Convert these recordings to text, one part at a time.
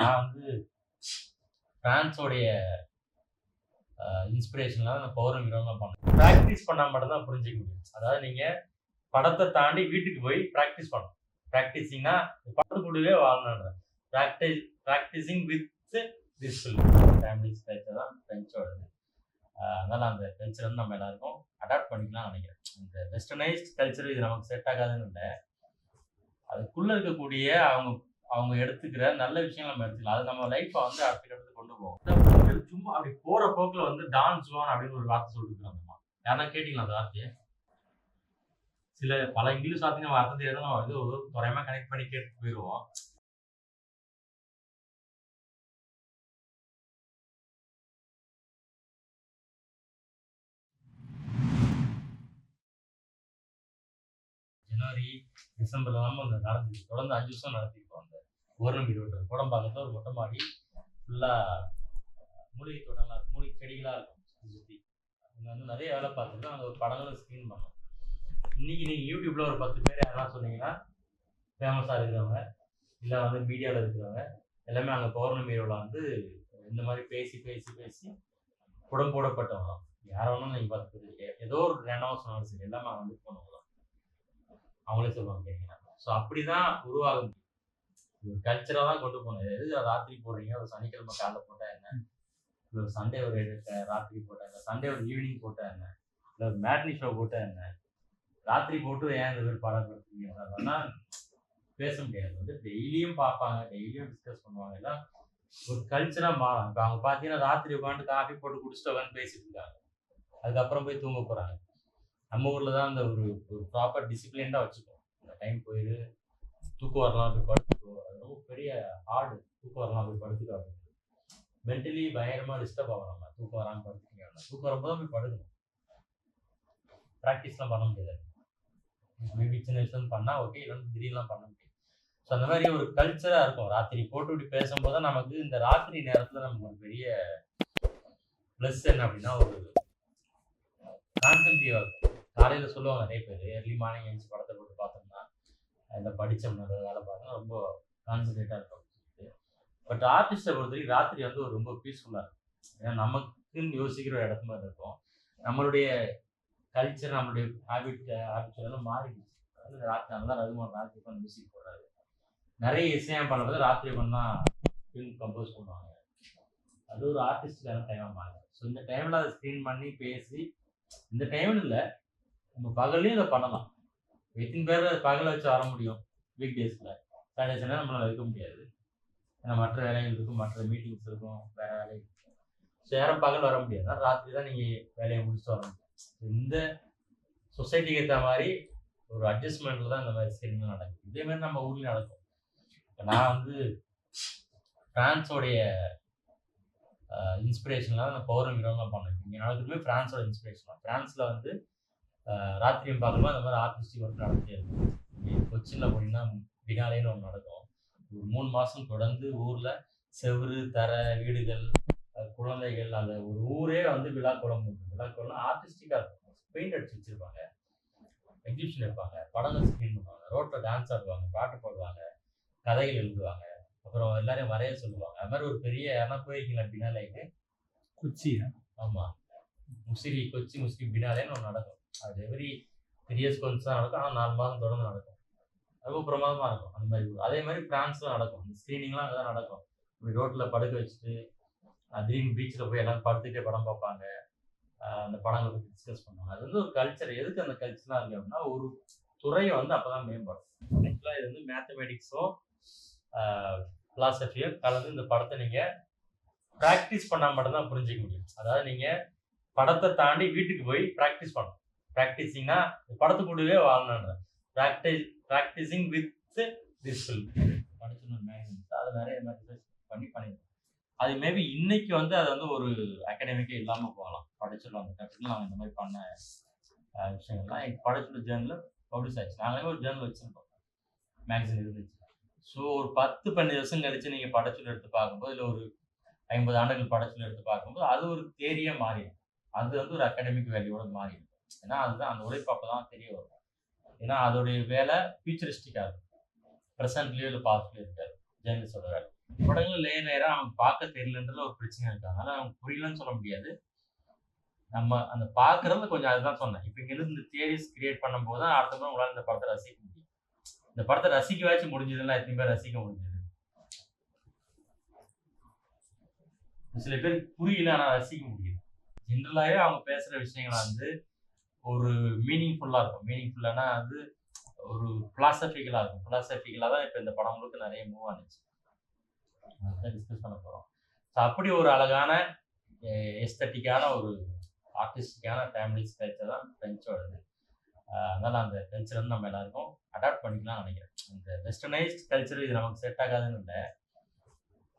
நான் வந்து பிரான்ஸோடைய இன்ஸ்பிரேஷன்லாம் நான் பௌரம் ஹீரோலாம் பண்ணேன். ப்ராக்டிஸ் பண்ணால் மட்டும்தான் புரிஞ்சிக்க முடியும். அதாவது நீங்கள் படத்தை தாண்டி வீட்டுக்கு போய் ப்ராக்டிஸ் பண்ணணும். ப்ராக்டிஸிங்னா படத்து கூடவே வாழணுன்ற practice practising with this family culture தான் ஃப்ரெஞ்சோட அதனால் அந்த கல்ச்சர் வந்து நம்ம எல்லாருக்கும் அடாப்ட் பண்ணிக்கலாம் நினைக்கிறேன். இந்த வெஸ்டர்னைஸ்ட் கல்ச்சர் இது நமக்கு செட் ஆகாதுன்னு இல்லை. அதுக்குள்ளே இருக்கக்கூடிய அவங்க அவங்க எடுத்துக்கிற நல்ல விஷயம் நம்ம எடுத்துக்கலாம். அது நம்ம லைஃப்பை வந்து அடுத்த கட்டத்துக்கு கொண்டு போகும். சும்மா அப்படி போற போக்குல வந்து டான்ஸ் வான் அப்படின்னு ஒரு வார்த்தை சொல்லிட்டு யாரா கேட்டீங்களா அந்த வார்த்தையை? சில பல இங்கிலீஷ் வார்த்தைங்க வார்த்தை அர்த்தம் தெரியாத நம்ம வந்து ஒரு துறையமா கனெக்ட் பண்ணி கேட்டு போயிடுவோம் ஜனவரி டிசம்பர்ல இல்லாமல் அந்த நடந்துச்சு. தொடர்ந்து அஞ்சு வருஷம் நடத்திருக்கோம் அந்த பௌர்ணமி ரோடு கோடம்பாக்கத்தில் ஒரு மொட்டை மாடி ஃபுல்லாக மூலிகை தோட்டம்லாம் இருக்கும் மூலிகை செடிகளாக இருக்கும். சுற்றி சுற்றி அங்கே வந்து நிறைய வேலை பார்த்துருக்கோம் அங்கே ஒரு படங்களும் ஸ்க்ரீன் பண்ணோம். இன்னைக்கு நீங்கள் யூடியூப்ல ஒரு பத்து பேர் யாரெல்லாம் சொன்னீங்கன்னா ஃபேமஸாக இருக்கிறவங்க இல்லை வந்து மீடியாவில் இருக்கிறவங்க எல்லாமே அங்கே பௌர்ணமி ரோவில் வந்து இந்த மாதிரி பேசி பேசி பேசி புடம் போடப்பட்டவங்க. ஒன்றும் நீங்கள் பார்த்து ஏதோ ஒரு ரெண்டாவது சொன்னாலும் சரி எல்லாமே அங்கே வந்து போனவங்களாம் அவங்களே சொல்லுவாங்க கேட்குறாங்க ஸோ அப்படி தான் ஒரு கல்ச்சராக தான் கொண்டு போகணும் எது ராத்திரி போடுறீங்க? ஒரு சனிக்கிழமை காலைல போட்டால் என்ன? இல்லை ஒரு சண்டே ஒரு ராத்திரி போட்டா என்ன? சண்டே ஒரு ஈவினிங் போட்டா என்ன? இல்லை ஒரு மேட்னி ஷோ போட்டா என்ன? ராத்திரி போட்டு ஏன் இந்த பேர் படப்படுத்துறீங்க அதெல்லாம் பேச முடியாது. வந்து டெய்லியும் பார்ப்பாங்க. டெய்லியும் டிஸ்கஸ் பண்ணுவாங்க. எல்லாம் ஒரு கல்ச்சராக மாறும். இப்போ அவங்க பார்த்தீங்கன்னா ராத்திரி உட்காந்து காஃபி போட்டு குடிச்சிட்டு உட்காந்து பேசிட்டு இருக்காங்க. அதுக்கப்புறம் போய் தூங்க போகிறாங்க நம்ம ஊரில் தான் அந்த ஒரு ஒரு ப்ராப்பர் டிசிப்ளின்டாக வச்சுக்கோம் அந்த டைம் போயிடு தூக்கம் வரலாம் போய் படுத்துக்கோ. அது ரொம்ப பெரிய ஹார்டு தூக்கம் வரலாம் போய் படுத்துக்கோ அப்படின்னு. மென்டலி பயங்கரமாக டிஸ்டர்ப் ஆகும் நம்ம. தூக்கம் வராமல் படுத்துக்கீங்க தூக்கம் வரும்போது போய் படுக்கணும். ப்ராக்டிஸ்லாம் பண்ண முடியாது. மேபி சின்ன வயசுல பண்ணால் ஓகே இல்லைன்னு திடீர்லாம் பண்ண முடியும் ஸோ அந்த மாதிரி ஒரு கல்ச்சராக இருக்கும். ராத்திரி போட்டு இப்படி பேசும்போது நமக்கு இந்த ராத்திரி நேரத்தில் நமக்கு ஒரு பெரிய ப்ளஸ் என்ன அப்படின்னா ஒரு கான்சென்ட்ரேட்டிவாக இருக்கும். காலையில் சொல்லுவாங்க நிறைய பேர் ஏர்லி மார்னிங் எழுந்து படத்தை போட்டு பார்த்தோம்னா அதில் படித்தோம்னா வேலை பார்த்தோம்னா ரொம்ப கான்சென்ட்ரேட்டாக இருக்கும் பட் ஆர்டிஸ்ட்டை பொறுத்த வரைக்கும் ராத்திரி வந்து ஒரு ரொம்ப பீஸ்ஃபுல்லாக இருக்கும். ஏன்னா நமக்குன்னு யோசிக்கிற ஒரு இடத்து மாதிரி இருக்கும். நம்மளுடைய கல்ச்சர் நம்மளுடைய ஹேபிட் ஹேபிட்ஸ் எல்லாம் மாறிடுச்சு. அதாவது ராத்திரி நல்லா ரகுமான் ராத்திரி பண்ண மியூசிக் போடுறாரு நிறைய இசையம் பண்ணுறது ராத்திரி பண்ணால் ஃபிலிம் கம்போஸ் பண்ணுவாங்க. அது ஒரு ஆர்டிஸ்டுக்கான டைமாக மாறுது. ஸோ இந்த டைமில் அதை ஸ்க்ரீன் பண்ணி பேசி இந்த டைம்னு இல்லை நம்ம பகல்லையும் இதை பண்ணலாம். எத்தனை பேர் பகலை வச்சு வர முடியும் வீக் டேஸில் சாட்டர்டே சண்டே நம்மளால் வைக்க முடியாது. ஏன்னா மற்ற வேலைகள் இருக்கும் மற்ற மீட்டிங்ஸ் இருக்கும் வேற வேலை ஸோ யாரும் பகல் வர முடியாது. ராத்திரி தான் நீங்கள் வேலையை முடிச்சுட்டு வர முடியும். இந்த சொசைட்டிக்கு ஏற்ற மாதிரி ஒரு அட்ஜஸ்ட்மெண்ட்டில் தான் இந்த மாதிரி ஸ்கிரீன்லாம் நடக்கும் இதே மாதிரி நம்ம ஊரில் நடக்கும். இப்போ நான் வந்து ஃப்ரான்ஸோடைய இன்ஸ்பிரேஷன்லாம் அந்த பௌர்ணமி ஹீரோலாம் பண்ணேன் இங்கே நடக்கிறதுமே ஃப்ரான்ஸோட இன்ஸ்பிரேஷன் தான். ஃப்ரான்ஸில் வந்து ராத்திரியும் பார்க்கும்போது அந்த மாதிரி ஆர்டிஸ்டிக் ஒர்க் நடந்துட்டே இருக்கும் கொச்சினில் போனீங்கன்னா பினாலேன்னு ஒன்று நடக்கும். ஒரு மூணு மாதம் தொடர்ந்து ஊரில் செவுரு தர வீடுகள் குழந்தைகள் அந்த ஒரு ஊரே வந்து விழாக்குளம் விழாக்குளம் ஆர்டிஸ்டிக்காக இருக்கும். பெயிண்ட் அடிச்சு வச்சிருப்பாங்க. எக்ஸிபிஷன் வைப்பாங்க படங்கள் ஸ்க்ரீன் பண்ணுவாங்க. ரோட்டில் டான்ஸ் ஆடுவாங்க பாட்டு பாடுவாங்க கதைகள் எழுதுவாங்க. அப்புறம் எல்லாரையும் வரைய சொல்லுவாங்க. அது மாதிரி ஒரு பெரிய யாரா போயிருக்கீங்களா பினாலேக்கு கொச்சி ஆமாம் முசிறி கொச்சி முசிறி பினாலேன்னு ஒன்று நடக்கும். அது எவ்ரி த்ரீ இயர்ஸ் தான் நடக்கும். ஆனால் நாலு மாதம் தொடர்ந்து நடக்கும். ரொம்ப பிரமாதமாக இருக்கும் அந்த மாதிரி அதே மாதிரி பிரான்ஸ்லாம் நடக்கும். இந்த ஸ்க்ரீனிங்லாம் அங்கே தான் நடக்கும். இப்படி ரோட்டில் படுக்க வச்சுட்டு அதிகம் திடீர்னு பீச்சில் போய் எல்லாரும் படுத்துக்கிட்டே படம் பார்ப்பாங்க. அந்த படங்களை பற்றி டிஸ்கஸ் பண்ணுவாங்க. அது வந்து ஒரு கல்ச்சர் எதுக்கு அந்த கல்ச்சர்லாம் இருக்கு அப்படின்னா ஒரு துறையை வந்து அப்போ தான் மேம்படும் ஆக்சுவலாக இது வந்து மேத்தமெட்டிக்ஸோ ஃபிலாசபியும் கலந்து இந்த படத்தை நீங்கள் ப்ராக்டிஸ் பண்ணால் மட்டும்தான் புரிஞ்சிக்க முடியும். அதாவது நீங்கள் படத்தை தாண்டி வீட்டுக்கு போய் ப்ராக்டிஸ் பண்ணணும். ப்ராக்டிஸிங்னா படத்துக்குள்ளவே வாழணுன்ற practice practising with this film படிச்சுன்னு அதை நிறைய மெசேஜ் பண்ணி பண்ணிடுவோம் அது மேபி இன்னைக்கு வந்து அது வந்து ஒரு அகாடமிக்கே இல்லாமல் போகலாம். படிச்சிடலாம் அந்த கட்டத்தில் நாங்கள் இந்த மாதிரி பண்ண விஷயங்கள்லாம் எங்கள் படிச்சுட்டு ஜேர்னலில் பப்ளிஷ் ஆச்சு நாங்களே ஒரு ஜேர்னல் வச்சுருக்கோம் மேக்சின் இருந்துச்சு ஸோ ஒரு பத்து பன்னெண்டு வருஷம் கழிச்சு நீங்கள் படச்சொல் எடுத்து பார்க்கும்போது இல்லை ஒரு ஐம்பது ஆண்டுகள் படச்சொல் எடுத்து பார்க்கும்போது அது ஒரு தேரியாக மாறிடும். அது வந்து ஒரு அகாடமிக் வேல்யூவோட மாறிடும். ஏன்னா அதுதான் அந்த உழைப்பு அப்போ தான் தெரிய வரும். ஏன்னா அதோடைய வேலை ஃபியூச்சரிஸ்டிக்காக இருக்கும். ப்ரெசன்ட்லேயோ இல்லை பாஸ்ட்லேயோ இருக்காது. ஜேர்னலிஸ்டோட வேலை. படங்கள் லேயர் லேயரா அவங்க பார்க்க தெரியலன்றது ஒரு பிரச்சனை இருக்கு அதனால அவங்க புரியலன்னு சொல்ல முடியாது. நம்ம அந்த பார்க்கறது கொஞ்சம் அதுதான் சொன்னேன். இப்போ இங்கேருந்து இந்த தியரிஸ் கிரியேட் பண்ணும்போது தான் அடுத்த முறை உங்களால் இந்த படத்தை ரசிக்க முடியும். இந்த படத்தை ரசிக்கவாச்சும் முடிஞ்சதுன்னா எத்தனை பேர் ரசிக்க முடிஞ்சது. சில பேருக்கு புரியல ஆனா ரசிக்க முடியுது. ஜென்ரலாகவே அவங்க பேசுற விஷயங்கள் வந்து ஒரு மீனிங்ஃபுல்லாக இருக்கும். மீனிங்ஃபுல்லானா அது ஒரு ஃபிலாசபிக்கலாக இருக்கும். ஃபிலாசபிக்கலாக தான் இப்போ இந்த படம் முழுக்க நிறைய மூவ் ஆனிச்சு. அதான் டிஸ்கஸ் பண்ண போகிறோம் ஸோ அப்படி ஒரு அழகான எஸ்தட்டிக்கான ஒரு ஆர்டிஸ்டிக்கான ஃபேமிலி கல்ச்சர் தான் ஃப்ரெஞ்சோடது அதனால் அந்த கல்ச்சர் வந்து நம்ம எல்லாருக்கும் அடாப்ட் பண்ணிக்கலாம்னு நினைக்கிறேன். இந்த வெஸ்டர்னைஸ்ட் கல்ச்சர் இது நமக்கு செட் ஆகாதுன்னு இல்லை.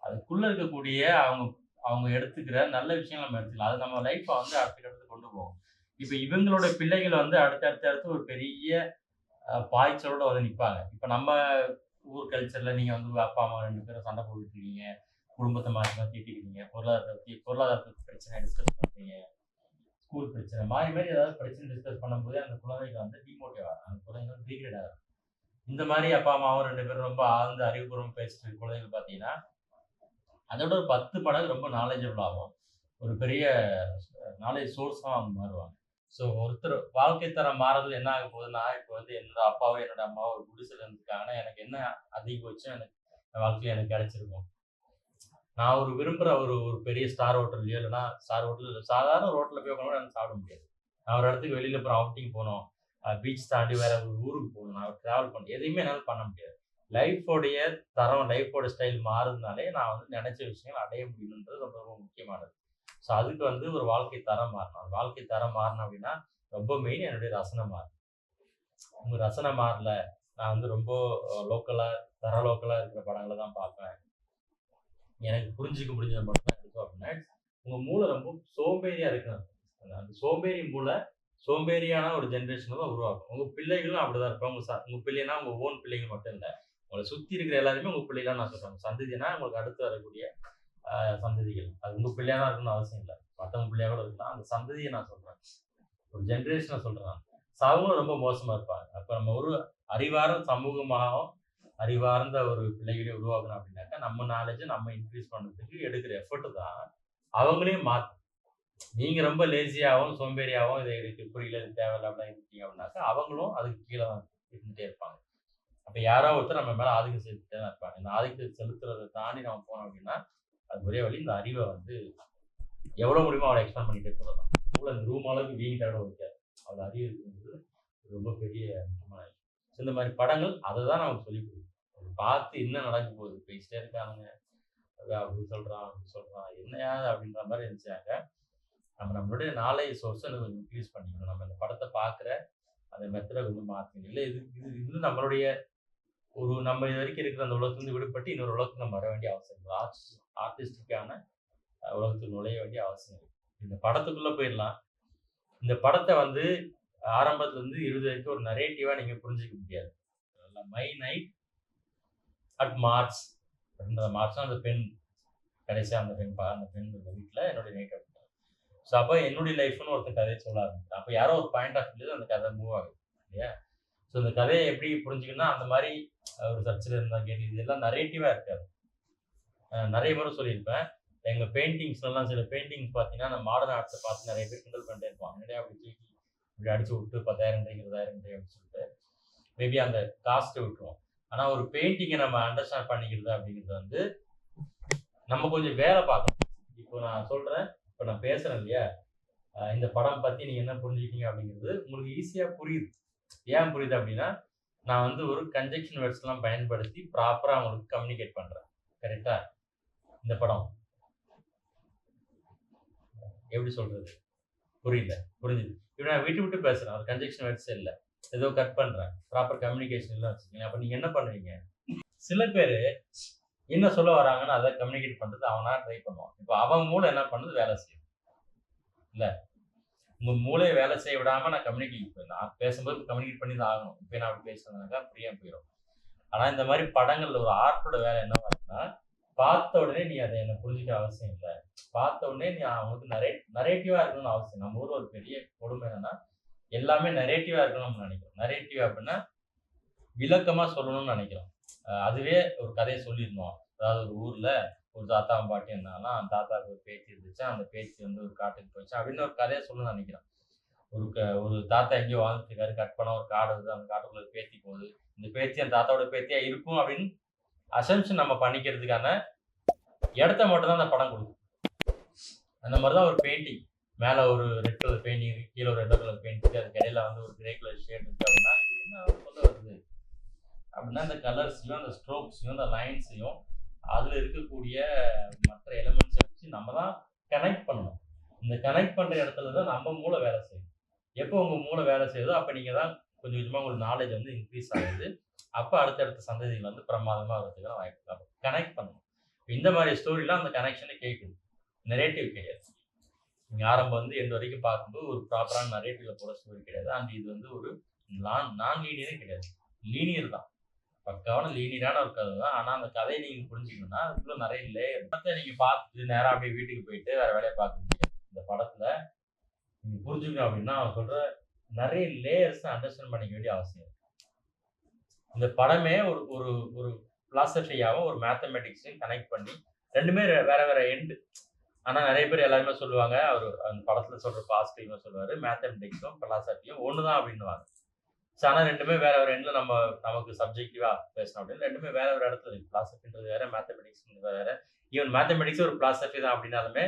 அதுக்குள்ளே இருக்கக்கூடிய அவங்க அவங்க எடுத்துக்கிற நல்ல விஷயங்கள் நம்ம எடுத்துக்கலாம். அது நம்ம லைஃப்பை வந்து அடுத்த கட்டத்துக்கு கொண்டு போகும். இப்போ இவங்களோட பிள்ளைகள் வந்து அடுத்த அடுத்து ஒரு பெரிய பாய்ச்சலோட வந்து நிற்பாங்க இப்போ நம்ம ஊர் கல்ச்சரில் நீங்கள் வந்து அப்பா அம்மா ரெண்டு பேரும் சண்டை போட்டுட்டு இருக்கீங்க. குடும்பத்தை மாற்றி மாற்றி திட்டிக்கிறீங்க பொருளாதாரத்தை பற்றி பொருளாதாரத்தை பிரச்சனை டிஸ்கஸ் பண்ணுறீங்க ஸ்கூல் பிரச்சனை மாதிரி மாதிரி ஏதாவது பிரச்சனை டிஸ்கஸ் பண்ணும்போது அந்த குழந்தைகள் வந்து டிமோட்டிவ் ஆகும். அந்த குழந்தைங்க வந்து டிகிரேட் ஆகும். இந்த மாதிரி அப்பா அம்மாவும் ரெண்டு பேரும் ரொம்ப ஆழ்ந்த அறிவுபூர்வம் பேசிட்டு குழந்தைகள் பார்த்தீங்கன்னா அதோட ஒரு பத்து மடங்கு ரொம்ப நாலேஜபிள் ஆகும். ஒரு பெரிய நாலேஜ் சோர்ஸாக அவங்க மாறுவாங்க. ஸோ ஒருத்தர் வாழ்க்கை தரம் மாறுறது என்ன ஆக போகுதுன்னா இப்போ வந்து என்னோட அப்பாவோ என்னோட அம்மாவோ ஒரு குடிசையில் இருந்திருக்காங்கன்னா எனக்கு என்ன அதிகபட்சம் எனக்கு வாழ்க்கையில் எனக்கு கிடைச்சிருக்கும். நான் ஒரு விரும்புகிற ஒரு ஒரு பெரிய ஸ்டார் ஹோட்டல்லையோ இல்லைன்னா ஸ்டார் ஹோட்டல் சாதாரண ரோட்டில் போய் உட்காந்து எனக்கு சாப்பிட முடியாது. நான் ஒரு இடத்துக்கு வெளியில் அப்புறம் அவுட்டிங் போகணும் பீச் தாண்டி வேற ஒரு ஊருக்கு போகணும். நான் ட்ராவல் பண்ண எதையுமே என்னால் பண்ண முடியாது. லைஃபோடைய தரம் லைஃபோட ஸ்டைல் மாறுதுனாலே நான் வந்து நினைச்ச விஷயங்கள் அடைய முடியணுன்றது ரொம்ப ரொம்ப முக்கியமானது. ஸோ அதுக்கு வந்து ஒரு வாழ்க்கை தரம் மாறணும். அந்த வாழ்க்கை தரம் மாறணும் அப்படின்னா ரொம்ப மெயின் என்னுடைய ரசனை மாறணும். உங்க ரசனை மாறல நான் வந்து ரொம்ப லோக்கலாக தர லோக்கலாக இருக்கிற படங்களை தான் பார்ப்பேன். எனக்கு புரிஞ்சுக்க முடிஞ்ச படம் தான் எடுத்தோம் அப்படின்னா உங்க மூளை ரொம்ப சோம்பேறியா இருக்கணும். அந்த- சோம்பேறி மூளை சோம்பேறியான ஒரு ஜென்ரேஷனை தான் உருவாக்கும். உங்க பிள்ளைகளும் அப்படிதான் இருப்பாங்க. உங்க ச- உங்க பிள்ளைனா உங்க ஓன் பிள்ளைங்க மட்டும் இல்லை. உங்களை சுத்தி இருக்கிற எல்லாருமே உங்க பிள்ளைகளா நான் சொல்றேன். சந்ததினா உங்களுக்கு அடுத்து வரக்கூடிய சந்ததிகள். அது உங்க பிள்ளையா தான் இருக்கணும்னு அவசியம் இல்லை. மற்றவங்க பிள்ளையா கூட இருக்கலாம் அந்த சந்ததியை நான் சொல்றேன். ஒரு ஜென்ரேஷனை சொல்றேன் நான். ரொம்ப மோசமா இருப்பாங்க. அப்ப நம்ம ஒரு அறிவார்ந்த சமூகமாகவும் அறிவார்ந்த ஒரு பிள்ளைகளை உருவாக்கணும் அப்படின்னாக்கா நம்ம நாலேஜை நம்ம இன்க்ரீஸ் பண்ணுறதுக்கு எடுக்கிற எஃபர்ட் தான் அவங்களையும் மாற்றும் நீங்க ரொம்ப லேசியாகவும் சோம்பேறியாகவும் இதை எனக்கு புரியல இது தேவையில்ல அப்படிலாம் இருக்கீங்க அப்படின்னாக்கா அவங்களும் அதுக்கு கீழே தான் இருந்துகிட்டே இருப்பாங்க. அப்போ யாரோ ஒருத்தர் நம்ம மேலே ஆதிக்கம் செலுத்திட்டே தான் இருப்பாங்க. இந்த ஆதிக்கம் செலுத்துறதை தாண்டி நம்ம போனோம் அப்படின்னா அது ஒரே வழி இந்த அறிவை வந்து எவ்வளோ முடியுமோ அவளை எக்ஸ்பேண்ட் பண்ணிட்டே போகலாம். அவ்வளோ அந்த ரூம் அளவுக்கு வீண் தவிர வைக்காது அவளை அறிவு இருக்கிறது ரொம்ப பெரிய முக்கியமான ஸோ இந்த மாதிரி படங்கள் அதை தான் நமக்கு சொல்லி கொடுக்கும் பார்த்து என்ன நடக்க போகுது? பேசிட்டே இருக்காங்க. அது அப்படி சொல்கிறான் அப்படி சொல்கிறான் என்னையா அப்படின்ற மாதிரி இருந்துச்சாங்க நம்ம நம்மளுடைய நாளைய சோர்ஸை கொஞ்சம் இன்க்ரீஸ் பண்ணிக்கணும். நம்ம இந்த படத்தை பார்க்குற அந்த மெத்தடை கொஞ்சம் மாற்றணும் இல்லை இது இது இது நம்மளுடைய ஒரு நம்ம இது வரைக்கும் இருக்கிற அந்த உலகத்துலேருந்து விடுபட்டு இன்னொரு உலகத்துக்கு நம்ம வர வேண்டிய அவசியம் இருக்குது ஆர்டிஸ்ட் ஆர்டிஸ்டிக்கான உலகத்துக்கு நுழைய வேண்டிய அவசியம் இருக்குது இந்த படத்துக்குள்ளே போயிடலாம். இந்த படத்தை வந்து ஆரம்பத்துலேருந்து இருபது இறுதி வரைக்கும் ஒரு நரேட்டிவாக நீங்கள் புரிஞ்சிக்க முடியாது. மை நைட் அட் மார்ச் அப்படின்ற மார்ச் அந்த பெண் கடைசியாக அந்த பெண் அந்த பெண் வீட்டில் என்னுடைய நைட் அப்படின்றாங்க ஸோ அப்போ என்னுடைய லைஃப்னு ஒருத்தர் கதையை சொல்ல ஆரம்பிச்சு அப்போ யாரோ ஒரு பாயிண்ட் ஆஃப் வியூ அந்த கதை மூவ் ஆகுது இல்லையா? ஸோ இந்த கதையை எப்படி புரிஞ்சுக்கணும்னா அந்த மாதிரி ஒரு சர்ச்சில் இருந்தால் கேட்டு இதெல்லாம் நரேட்டிவாக இருக்காது நிறைய முறை சொல்லியிருப்பேன். எங்கள் பெயிண்டிங்ஸ்லாம் சில பெயிண்டிங்ஸ் பார்த்தீங்கன்னா அந்த மாடர்ன் ஆர்ட்ஸை பார்த்து நிறைய பேர் கிண்டல் பண்ணிட்டே இருப்பான் நிறைய அப்படி தூக்கி இப்படி அடிச்சு விட்டு பத்தாயிரம் இருபதாயிரம் அப்படின்னு சொல்லிட்டு மேபி அந்த காஸ்ட்டை விட்டுருவோம். ஆனால் ஒரு பெயிண்டிங்கை நம்ம அண்டர்ஸ்டாண்ட் பண்ணிக்கிறது அப்படிங்கிறது வந்து நம்ம கொஞ்சம் வேலை பார்க்கணும். இப்போ நான் சொல்கிறேன் இப்போ நான் பேசுகிறேன் இல்லையா? இந்த படம் பற்றி நீங்கள் என்ன புரிஞ்சுக்கிட்டீங்க அப்படிங்கிறது உங்களுக்கு ஈஸியாக புரியுது. ஏன் புரியுது அப்படின்னா நான் வந்து ஒரு கன்ஜெக்ஷன் வேர்ட்ஸ்லாம் பயன்படுத்தி ப்ராப்பரா அவங்களுக்கு கம்யூனிகேட் பண்றேன். கரெக்டா இந்த படம். எப்படி சொல்றது? புரியல. புரிஞ்சுது. இப்போ நான் விட்டு விட்டு பேசுறேன். ஒரு கன்ஜெக்ஷன் வேர்ட்ஸ் இல்லை. ஏதோ கட் பண்றேன். ப்ராப்பர் கம்யூனிகேஷன் இல்லை வச்சுக்கோங்க அப்போ நீங்க என்ன பண்ணுவீங்க? சில பேர் என்ன சொல்ல வராங்கன்னு அதை கம்யூனிகேட் பண்றது அவனா ட்ரை பண்ணுவான். இப்போ அவன் மூலம் என்ன பண்ணுறது வேலை செய்யும். இல்ல? உங்க மூளையை வேலை செய்ய விடாம நான் கம்யூனிகேட் நான் பேசும்போது கம்யூனிகேட் பண்ணி தான் ஆகணும். இப்போ நான் அப்படி பேசுனதுனாக்கா புரியாம போயிடும் ஆனா இந்த மாதிரி படங்கள்ல ஒரு ஆர்ட்டோட வேலை என்னவா இருக்குன்னா பார்த்த உடனே நீ அதை என்ன புரிஞ்சுக்க அவசியம் இல்லை. பார்த்த உடனே நீ அவங்களுக்கு நரே நரேட்டிவா இருக்கணும்னு அவசியம் நம்ம ஊர் ஒரு பெரிய கொடுமை என்னன்னா எல்லாமே நரேட்டிவா இருக்கணும்னு நினைக்கிறோம். நரேட்டிவ் அப்படின்னா விளக்கமா சொல்லணும்னு நினைக்கிறோம். அதுவே ஒரு கதையை சொல்லியிருந்தோம் அதாவது ஒரு ஊர்ல ஒரு தாத்தாவும் பாட்டி இருந்தாங்கன்னா அந்த தாத்தாவுக்கு ஒரு பேச்சு இருந்துச்சு. அந்த பேச்சு வந்து ஒரு காட்டுக்கு போச்சு அப்படின்னு ஒரு கதையை சொல்ல நினைக்கிறேன். ஒரு க ஒரு தாத்தா எங்கேயோ வாழ்ந்துட்டு கட் பண்ண ஒரு காடு வருது அந்த காட்டுக்குள்ள ஒரு பேத்தி போகுது. இந்த பேச்சு அந்த தாத்தாவோட பேத்தியா இருக்கும் அப்படின்னு அசம்ஷன் நம்ம பண்ணிக்கிறதுக்கான இடத்த மட்டும் தான் அந்த படம் கொடுக்கும். அந்த மாதிரி தான் ஒரு பெயிண்டிங் மேலே ஒரு ரெட் கலர் பெயிண்டிங் இருக்கு கீழே ஒரு ரெட் கலர் பெயிண்டிங் அதுக்கு இடையில வந்து ஒரு கிரே கலர் ஷேட் இருக்கு. அப்படின்னா இது என்ன சொல்ல வருது? அப்படின்னா அந்த கலர்ஸையும் அந்த ஸ்ட்ரோக்ஸையும் அந்த லைன்ஸையும் அதில் இருக்கக்கூடிய மற்ற எலிமெண்ட்ஸை வச்சு நம்ம தான் கனெக்ட் பண்ணணும். இந்த கனெக்ட் பண்ணுற இடத்துல தான் நம்ம மூளை வேலை செய்யும். எப்போ உங்கள் மூளை வேலை செய்யுதோ அப்போ நீங்கள் தான் கொஞ்சம் கொஞ்சமாக உங்களுக்கு நாலேஜ் வந்து இன்க்ரீஸ் ஆகுது. அப்போ அடுத்தடுத்த சந்ததிகள் வந்து பிரமாதமாக வரதுக்கான வாய்ப்பு இருக்கும் கனெக்ட் பண்ணணும். இந்த மாதிரி ஸ்டோரிலாம் அந்த கனெக்ஷனை கேட்குது. நெரேட்டிவ் கிடையாது. நீங்கள் ஆரம்பம் வந்து எந்த வரைக்கும் பார்க்கும்போது ஒரு ப்ராப்பரான நரேட்டிவ்ல போகிற ஸ்டோரி கிடையாது. அண்ட் இது வந்து ஒரு நான் நான் லீனியரே கிடையாது. லீனியர் தான். பக்காவான லீனியரான ஒரு கதை தான். ஆனால் அந்த கதையை நீங்கள் புரிஞ்சுக்கணும்னா அதுக்குள்ள நிறைய லேயர் படத்தை நீங்கள் பார்த்துட்டு நேராக அப்படியே வீட்டுக்கு போயிட்டு வேற வேலையை பார்க்க முடியாது. இந்த படத்தில் நீங்கள் புரிஞ்சுக்கணும் அப்படின்னா அவன் சொல்கிற நிறைய லேயர்ஸ் அண்டர்ஸ்டாண்ட் பண்ணிக்க வேண்டிய அவசியம் இந்த படமே ஒரு ஒரு ஒரு பிலாசபியாவும் ஒரு மேத்தமெட்டிக்ஸையும் கனெக்ட் பண்ணி ரெண்டுமே வேற வேற எண்டு ஆனால் நிறைய பேர் எல்லாருமே சொல்லுவாங்க அவர் அந்த படத்தில் சொல்கிற பாசிட்டிவ்னு சொல்லுவார் மேத்தமெட்டிக்ஸும் பிலாசபியும் ஒன்று தான் அப்படின்னுவாங்க. ஸோ ஆனால் ரெண்டுமே வேற ஒரு எண்டில் நம்ம நமக்கு சப்ஜெக்டிவா பேசணும் அப்படின்னு. ரெண்டுமே வேற ஒரு இடத்துல இருக்கு. பிலாசபின்றது வேற மேத்தமெட்டிக்ஸ் வேற. ஈவன் மேத்தமெட்டிக்ஸ் ஒரு பிலாசபி தான் அப்படின்னாலுமே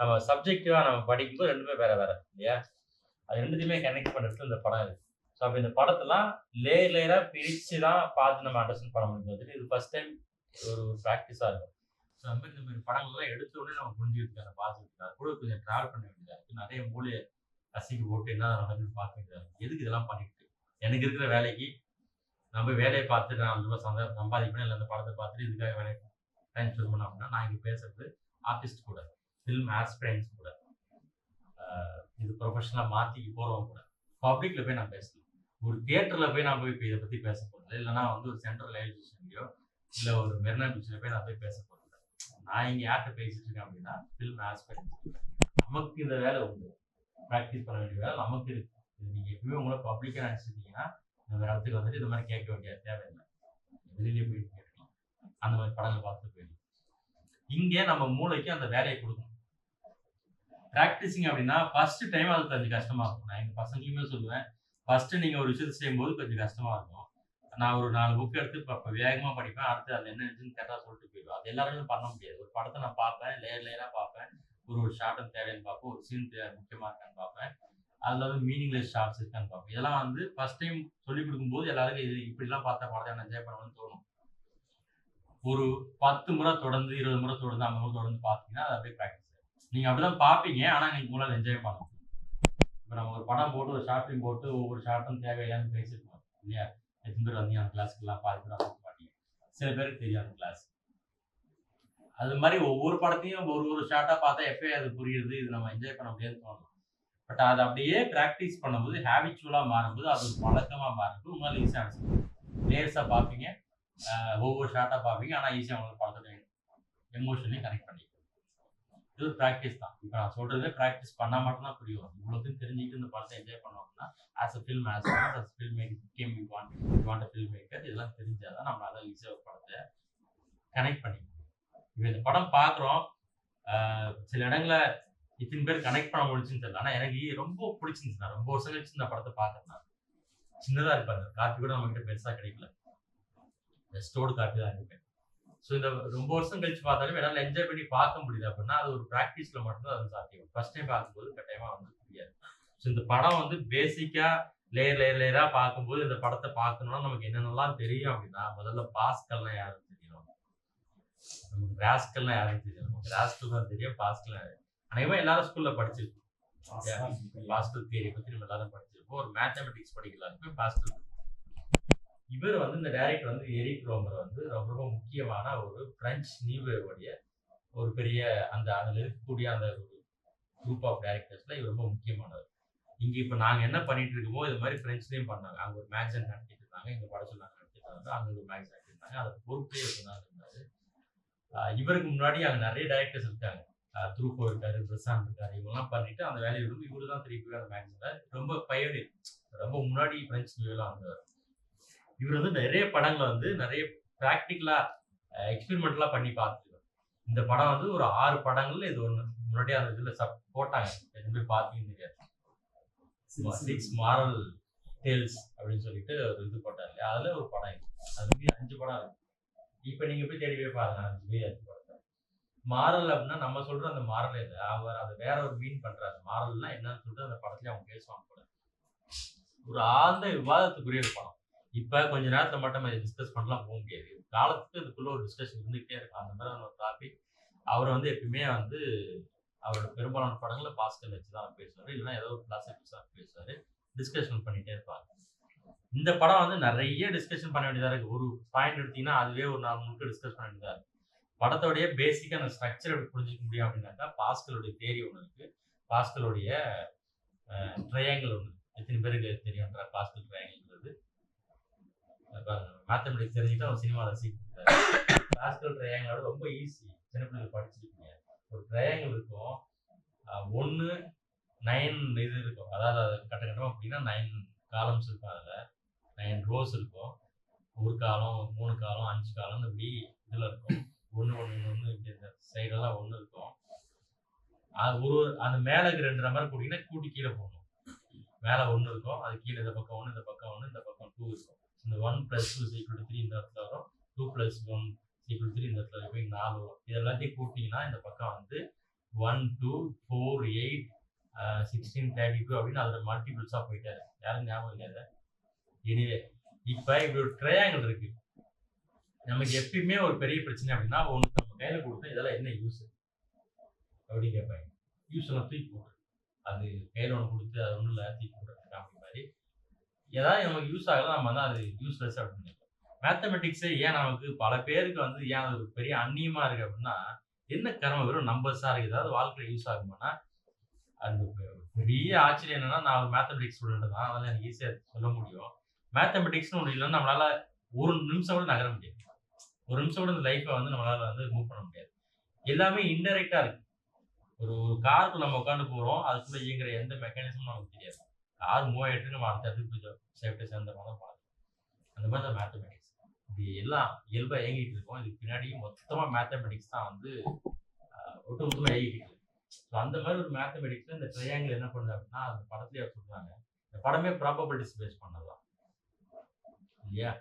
நம்ம சப்ஜெக்டிவா நம்ம படிக்கும்போது ரெண்டுமே வேற வேற இல்லையா? அது ரெண்டுத்தையுமே கனெக்ட் பண்ணுறது இந்த படம் இருக்கு. ஸோ அப்போ இந்த படத்தெல்லாம் லேயர் லேயராக பிரித்து தான் பார்த்து நம்ம அண்டர்ஸ்டாண்ட் பண்ண முடியும். இது ஃபர்ஸ்ட் டைம் ஒரு ப்ராக்டிஸாக இருக்கும். ஸோ அந்த மாதிரி இந்த மாதிரி படங்கள்லாம் எடுத்த உடனே நம்ம புரிஞ்சுக்கிட்டு பாசிட்டிவ் கூட கொஞ்சம் ட்ராவல் பண்ண வேண்டியதாக இருக்குது நிறைய மூலையை கசிக்கு போட்டு என்ன நடக்குதுன்னு பார்க்க வேண்டியதாக எதுக்கு இதெல்லாம் பண்ணிட்டு எனக்கு இருக்கிற வேலைக்கு நம்ம வேலையை பார்த்துட்டு நான் அந்த சந்தா சம்பாதிக்கணும் இல்லை அந்த படத்தை பார்த்துட்டு இதுக்காக வேலை டைம் ஸ்பெண்ட் பண்ண அப்படின்னா நான் இங்கே பேசுறது ஆர்டிஸ்ட் கூட ஃபில்ம் ஆஸ்பிரன்ஸ் கூட இது ப்ரொஃபஷனலாக மாற்றி போகிறவங்க கூட. பப்ளிக்கில் போய் நான் பேசலாம் ஒரு தியேட்டரில் போய் நான் போய் இப்போ இதை பற்றி பேச போகிறது இல்லைனா வந்து ஒரு சென்ட்ரல் ரயில்வே இல்லை ஒரு மெரினா பீச்சில் போய் நான் போய் பேச போகிறது நான் இங்கே யார்கிட்ட பேசிட்டு இருக்கேன் அப்படின்னா ஃபில்ம் ஆஸ்பிரன்ஸ் நமக்கு இந்த வேலை உண்டு. ப்ராக்டிஸ் பண்ண வேண்டிய வேலை நமக்கு இருக்கு. இது நீங்கள் எப்பவுமே உங்களை பப்ளிக்காக நினச்சிருந்தீங்கன்னா இந்த மாதிரி இடத்துக்கு வந்துட்டு இது மாதிரி கேட்க வேண்டிய தேவையில்லை. வெளியிலேயே போயிட்டு கேட்கலாம். அந்த மாதிரி படங்கள் பார்த்து போயிடும் இங்கே நம்ம மூளைக்கு அந்த வேலையை கொடுக்கணும். ப்ராக்டிஸிங் அப்படின்னா ஃபர்ஸ்ட் டைம் அது கொஞ்சம் கஷ்டமாக இருக்கும். நான் எங்கள் பசங்களுமே சொல்லுவேன் ஃபர்ஸ்ட்டு நீங்கள் ஒரு விஷயத்தை செய்யும்போது கொஞ்சம் கஷ்டமாக இருக்கும். நான் ஒரு நாலு புக் எடுத்து இப்போ இப்போ வேகமாக படிப்பேன் அடுத்து அது என்ன இருந்துச்சுன்னு கரெக்டாக சொல்லிட்டு போயிடுவேன். அது எல்லாருமே பண்ண முடியாது. ஒரு படத்தை நான் பார்ப்பேன் லேயர் லேயராக பார்ப்பேன். ஒரு ஒரு ஷார்ட்டும் தேவைன்னு பார்ப்பேன் ஒரு சீன் தேவை முக்கியமாக இருக்கான்னு பார்ப்பேன். அதில் வந்து மீனிங்லெஸ் ஷார்ட்ஸ் இருக்கான்னு பார்ப்போம். இதெல்லாம் வந்து ஃபர்ஸ்ட் டைம் சொல்லிக் கொடுக்கும்போது எல்லாருக்கும் இது இப்படிலாம் பார்த்தா படத்தை என்ஜாய் பண்ணணும்னு தோணும். ஒரு பத்து முறை தொடர்ந்து இருபது முறை தொடர்ந்து ஐம்பது முறை தொடர்ந்து பார்த்தீங்கன்னா அது அப்படியே ப்ராக்டிஸ் நீங்கள் அப்படிதான் பார்ப்பீங்க ஆனால் நீங்கள் உங்களால் என்ஜாய் பண்ணணும் இப்போ நம்ம ஒரு படம் போட்டு ஒரு ஷார்ட்டையும் போட்டு ஒவ்வொரு ஷார்ட்டும் தேவையில்லைன்னு பேசிருக்கோம் இல்லையா? எத்தனை பேர் வந்தீங்க அந்த கிளாஸுக்குலாம் பாதி பேர் சில பேருக்கு தெரியும் அந்த கிளாஸ் அது மாதிரி ஒவ்வொரு படத்தையும் ஒரு ஒரு ஷார்ட்டாக பார்த்தா எப்பயே அது புரியுது இது நம்ம என்ஜாய் பண்ண முடியாதுன்னு தோணும். பட் அதை அப்படியே ப்ராக்டிஸ் பண்ணும்போது ஹேபிச்சுவலாக மாறும்போது அது ஒரு பழக்கமாக மாறும்போது உங்களால் ஈஸியாக லேயர்ஸாக பார்ப்பீங்க. ஒவ்வொரு ஷார்ட்டாக பார்ப்பீங்க. ஆனால் ஈஸியாக உங்களுக்கு படத்தை எமோஷன்லையும் கனெக்ட் பண்ணிக்கலாம். இது ஒரு ப்ராக்டிஸ் தான். இப்போ நான் சொல்கிறதே ப்ராக்டிஸ் பண்ணால் மட்டும்தான் புரியும். இவ்வளோத்தையும் தெரிஞ்சுக்கிட்டு இந்த படத்தை என்ஜாய் பண்ணோம்னா as a film as as film maker game you want you want film maker இதெல்லாம் தெரிஞ்சாதான் நம்ம அதை ஈஸியாக ஒரு படத்தை கனெக்ட் பண்ணிக்கணும் இப்போ இந்த படம் பார்க்குறோம். சில இடங்களை இத்தனை பேர் கனெக்ட் பண்ண முடிச்சுன்னு தெரியல. ஆனால் எனக்கு e ரொம்ப பிடிச்சிருந்துச்சு. நான் ரொம்ப வருஷம் கழிச்சு இந்த படத்தை பார்க்கறேன் சின்னதாக இருப்பாங்க காப்பி கூட நம்மகிட்ட பெருசாக கிடைக்கல. ஜஸ்டோடு காப்பி தான் இருப்பேன் ஸோ இந்த ரொம்ப வருஷம் கழிச்சு பார்த்தாலும் என்னால் என்ஜாய் பண்ணி பார்க்க முடியுது அப்படின்னா அது ஒரு ப்ராக்டிஸில் மட்டும்தான் அது சாத்தியம். ஃபர்ஸ்ட் டைம் பார்க்கும்போது கட்டாயமாக வந்து முடியாது. ஸோ இந்த படம் வந்து பேசிக்காக லேயர் லேயர் லேயராக பார்க்கும்போது இந்த படத்தை பார்க்கணும்னா நமக்கு என்னென்னலாம் தெரியும் அப்படின்னா முதல்ல பாஸ்கல்லாம் யாரும் தெரியணும் நமக்கு ராஸ்கல்லாம் யாரும் தெரியும். நமக்கு ராஸ்கல் தான் தெரியும் பாஸ்கல் அனைவரும் எல்லாரும் ஸ்கூலில் படிச்சிருக்கோம். பாஸ்கல் தியரி பற்றி நம்ம எல்லாரும் படிச்சிருப்போம் ஒரு மேத்தமெட்டிக்ஸ் படிக்கலாருமே பாஸ்கல் இவர் வந்து இந்த டைரக்டர் வந்து எரிக் ரோமர் வந்து ரொம்ப ரொம்ப முக்கியமான ஒரு பிரெஞ்சு நீவுடைய ஒரு பெரிய அந்த அதில் இருக்கக்கூடிய அந்த ஒரு குரூப் ஆஃப் டைரக்டர்ஸ்ல இவர் ரொம்ப முக்கியமானவர். இங்க இப்போ நாங்க என்ன பண்ணிட்டு இருக்கோமோ இது மாதிரி பிரெஞ்சுலையும் பண்ணாங்க. அங்க ஒரு மேக்சின் நடத்திட்டு இருந்தாங்க இங்க பட சொல்லாங்க நடத்திட்டு அங்க ஒரு மேக்சின் நடத்திருந்தாங்க அதை பொறுப்பே இருந்தாங்க இருந்தாரு. இவருக்கு முன்னாடி அங்க நிறைய டைரக்டர்ஸ் இருக்காங்க. த்ரூஃபோ இருக்காரு பிரசாந்த் இருக்காரு. இவங்கெல்லாம் பண்ணிட்டு அந்த வேலையை விடும் இவரு தான் திருப்பி அந்த மேக்சின்ல ரொம்ப பயோனியர் ரொம்ப முன்னாடி பிரெஞ்சு நியூலாம் வந்தவர் இவர் வந்து நிறைய படங்களை வந்து நிறைய ப்ராக்டிக்கலா எக்ஸ்பெரிமெண்ட்லாம் பண்ணி பார்த்துருக்கோம் இந்த படம் வந்து ஒரு ஆறு படங்கள்ல இது ஒன்று முன்னாடியே அந்த இதில் சப் போட்டாங்க. எது போய் பார்த்தீங்கன்னு தெரியாது. சிக்ஸ் மாரல் டேல்ஸ் அப்படின்னு சொல்லிட்டு ஒரு இது போட்டார் அதுல ஒரு படம் இது. அது வந்து அஞ்சு படம் இருக்கு. இப்போ நீங்க போய் தேடி போய் பாருங்க. அஞ்சு பேர் அஞ்சு படத்தை மாறல் அப்படின்னா நம்ம சொல்ற அந்த மாரல் இல்லை. அவர் அதை வேற ஒரு மீன் பண்றாரு. மாறல்னா என்னன்னு சொல்லிட்டு அந்த படத்துல அவங்க பேசுவாங்க கூட ஒரு ஆழ்ந்த விவாதத்துக்குரிய ஒரு படம். இப்ப கொஞ்ச நேரத்துல மட்டும் நம்ம டிஸ்கஸ் பண்ணலாம் போக முடியாது. காலத்துக்கு இதுக்குள்ள ஒரு டிஸ்கஷன் இருந்துகிட்டே இருக்கும். அந்த மாதிரி ஒரு டாபிக் அவர் வந்து எப்பயுமே வந்து அவரோட பெரும்பாலான படங்களை பாஸ்கல் வச்சு தான் பேசுவார். இல்லைன்னா ஏதோ ஒரு கிளாசிக்ஸாக பேசுவார். டிஸ்கஷன் பண்ணிட்டே இருப்பாங்க இந்த படம் வந்து நிறைய டிஸ்கஷன் பண்ண வேண்டியதாக இருக்கு. ஒரு பாயிண்ட் எடுத்தீங்கன்னா அதுவே ஒரு நாள் முழுக்க டிஸ்கஸ் பண்ண வேண்டியதாக இருக்கு. படத்தோடைய பேசிக்கான அந்த ஸ்ட்ரக்சர் எப்படி புரிஞ்சிக்க முடியும் அப்படின்னாக்கா பாஸ்கலுடைய தேரி ஒன்று இருக்கு. பாஸ்கலுடைய ட்ரையாங்கிள் ஒன்று எத்தனை பேருக்கு தெரியும்ன்ற பாஸ்கல் ட்ரையாங்கிள்ன்றது மேத்தமெட்டிக்ஸ் தெரிஞ்சுக்கிட்டு அவன் சினிமா ரசிக்கிறார் பாஸ்கல் ட்ரையாங்கிளோட ரொம்ப ஈஸி சின்ன பிள்ளைங்க படிச்சிருக்கீங்க ஒரு ட்ரையாங்கிள் இருக்கும். ஒன்று நைன் இது இருக்கும். அதாவது அது கட்ட கட்டமாக அப்படின்னா நைன் காலம்ஸ் இருக்கும் அதில். நைன் ரோஸ் இருக்கும். ஒரு காலம் மூணு காலம் அஞ்சு காலம் இப்படி இதில் இருக்கும். ஒன்று ஒன்று ஒன்று இப்படி இந்த சைடெல்லாம் ஒன்று இருக்கும். அது ஒரு அந்த மேலே ரெண்டரை ரெண்டு நம்பர் கூட்டிங்கன்னா கூட்டி கீழே போகணும் மேலே ஒன்று இருக்கும் அது கீழே இந்த பக்கம் ஒன்று இந்த பக்கம் ஒன்று இந்த பக்கம் டூ இருக்கும். இந்த ஒன் ப்ளஸ் டூ சீக்கிரம் த்ரீ இந்த இடத்துல வரும். டூ ப்ளஸ் ஒன் சீக்கிரம் த்ரீ இந்த இடத்துல போய் நாலு வரும். இது எல்லாத்தையும் கூட்டிங்கன்னா இந்த பக்கம் வந்து one two four eight sixteen thirty two அப்படின்னு அதில் மல்டிபிள்ஸாக போயிட்டாரு யாரும் ஞாபகம் இல்லை எனிவே இப்போ இப்படி ஒரு ட்ரையாங்கிள் இருக்குது நமக்கு எப்பயுமே ஒரு பெரிய பிரச்சனை அப்படின்னா ஒன்று நம்ம கையில் கொடுத்தா இதெல்லாம் என்ன யூஸ் அப்படின்னு கேட்பாங்க. யூஸ் எல்லாம் தூக்கி போட்டு அது கையில் ஒன்று கொடுத்து அது ஒன்றும் இல்லை தூக்கி போடுறதுக்கு அப்படி மாதிரி. ஏதாவது நமக்கு யூஸ் ஆகலாம் நம்ம வந்து அது யூஸ்லெஸ் அப்படின்னு நினைப்போம் மேத்தமெட்டிக்ஸே ஏன் நமக்கு பல பேருக்கு வந்து ஏன் அது ஒரு பெரிய அந்நியமாக இருக்குது அப்படின்னா என்ன கர்ம வெறும் நம்பர்ஸாக இருக்குது. ஏதாவது வாழ்க்கையில் யூஸ் ஆகுமானா அந்த பெரிய ஆச்சரியம் என்னன்னா நான் ஒரு மேத்தமெட்டிக்ஸ் ஸ்டூடெண்ட் தான். அதெல்லாம் எனக்கு ஈஸியாக சொல்ல முடியும். மேத்தமெட்டிக்ஸ்னு ஒன்று இல்லைன்னா நம்மளால ஒரு நிமிஷம் கூட நகர முடியாது. ஒரு நிமிஷம் கூட இந்த லைஃப்பை வந்து நம்மளால வந்து மூவ் பண்ண முடியாது. எல்லாமே இன்டெரக்டா இருக்கு. ஒரு ஒரு காருக்கு நம்ம உட்காந்து போறோம் அதுக்குள்ள இயங்குற எந்த மெக்கானிசமும் நமக்கு தெரியாது. கார் மூவ் ஆயிட்டு நம்ம அடுத்த இடத்துக்கு சேஃப்டி சேர்ந்த மாதிரி பார்த்து பார்க்கணும். அந்த மாதிரி தான் மேத்தமெட்டிக்ஸ் இப்படி எல்லாம் இயல்பா இயங்கிட்டு இருக்கோம். இதுக்கு பின்னாடி மொத்தமா மேத்தமெட்டிக்ஸ் தான் வந்து ஒட்டுமொத்தமாக ஒட்டுமொத்தமா இயங்கிட்டு இருக்கு. ஸோ அந்த மாதிரி ஒரு மேத்தமெட்டிக்ஸ்ல இந்த ட்ரையாங்கிள் என்ன பண்ணுது அப்படின்னா அந்த படத்துலயே அவர் சொல்றாங்க. இந்த படமே ப்ராபபிலிட்டிஸ் பேஸ் பண்ணதான் இல்லையா?